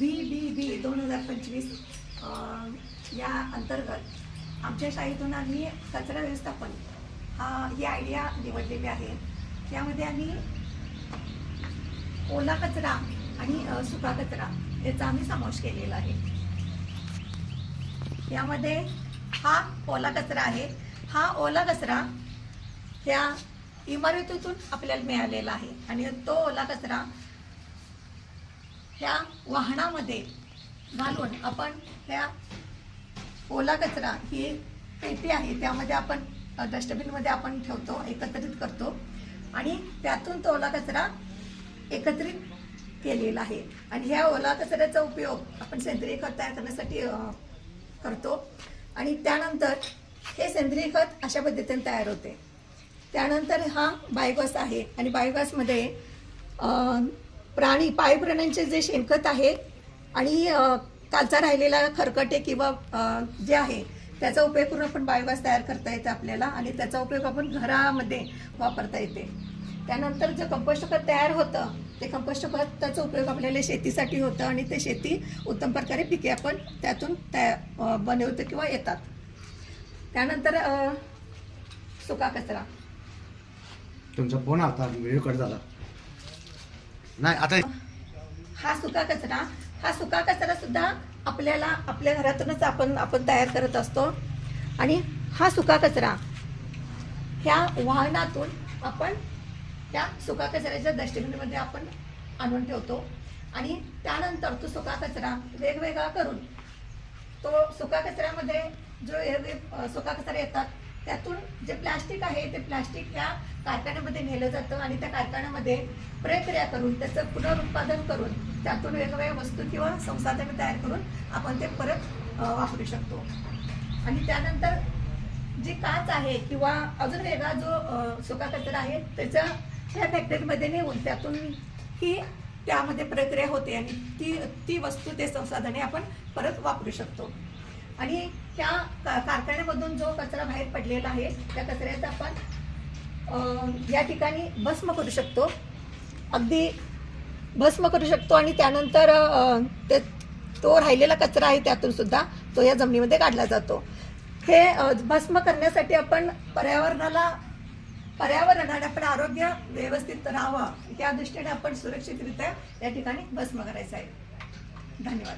V बी बी दोन हजार पंचवीस या अंतर्गत आमच्या शाळेतून आम्ही कचरा व्यवस्थापन हा ही आयडिया निवडलेली आहे. यामध्ये आम्ही ओला कचरा आणि सुका कचरा याचा आम्ही समावेश केलेला आहे. यामध्ये हा ओला कचरा आहे. हा ओला कचरा ह्या इमारतीतून आपल्याला मिळालेला आहे आणि तो ओला कचरा ह्या वाहनामध्ये घालून आपण ह्या ओला कचरा ही पेटी आहे त्यामध्ये आपण डस्टबिनमध्ये आपण ठेवतो एकत्रित करतो. आणि त्यातून तो ओला कचरा एकत्रित केलेला आहे. आणि ह्या ओला कचऱ्याचा उपयोग आपण सेंद्रिय खत तयार करण्यासाठी करतो. आणि त्यानंतर हे सेंद्रिय खत अशा पद्धतीने तयार होते. त्यानंतर हा बायोगॅस आहे. आणि बायोगॅसमध्ये प्राणी पाळीव प्राण्यांचे जे शेणखत आहे आणि कालचा राहिलेला खरकटे किंवा जे आहे त्याचा उपयोग करून आपण बायोगॅस तयार करता येतं आपल्याला आणि त्याचा उपयोग आपण घरामध्ये वापरता येते. त्यानंतर जे कंपोस्ट खत तयार होतं ते कंपोस्ट खताचा उपयोग आपल्याला शेतीसाठी होतं आणि ते शेती उत्तम प्रकारे पिके आपण त्यातून तया बनवतो किंवा येतात. त्यानंतर सुका कचरा. तुमचा फोन आता व्हिडिओ कट झाला. नाही आता हा सुका कचरा हा सुका कचरा सुद्धा आपल्याला आपल्या घरातूनच आपण आपण तयार करत असतो. आणि हा सुका कचरा ह्या वाहनातून आपण त्या सुका कचऱ्याच्या डस्टबिनमध्ये आपण आणून ठेवतो. आणि त्यानंतर तो सुका कचरा वेगवेगळा करून तो सुका कचऱ्यामध्ये जो हे सुका कचरा येतात त्यातून जे प्लास्टिक आहे ते प्लास्टिक ह्या कारखान्यामध्ये नेलं जातं आणि त्या कारखान्यामध्ये प्रक्रिया करून त्याचं पुनरुत्पादन करून त्यातून वेगवेगळ्या वस्तू किंवा संसाधने तयार करून आपण ते परत वापरू शकतो. आणि त्यानंतर जी काच आहे किंवा अजून वेगळा जो सुका कचरा आहे त्याचा त्या फॅक्टरीमध्ये नेऊन त्यातून ही त्यामध्ये प्रक्रिया होते आणि ती ती वस्तू ते संसाधने आपण परत वापरू शकतो. आणि त्या का- कारखान्यामधून जो कचरा बाहेर पडलेला आहे त्या कचऱ्याचा आपण या ठिकाणी भस्म करू शकतो. अगदी भस्म करू शकतो आणि त्यानंतर ते तो राहिलेला कचरा आहे त्यातून सुद्धा तो या जमिनीमध्ये काढला जातो. हे भस्म करण्यासाठी आपण पर्यावरणाला पर्यावरण आणि आपण आरोग्य व्यवस्थित राहावं त्या दृष्टीने आपण सुरक्षितरित्या या ठिकाणी भस्म करायचं आहे. धन्यवाद.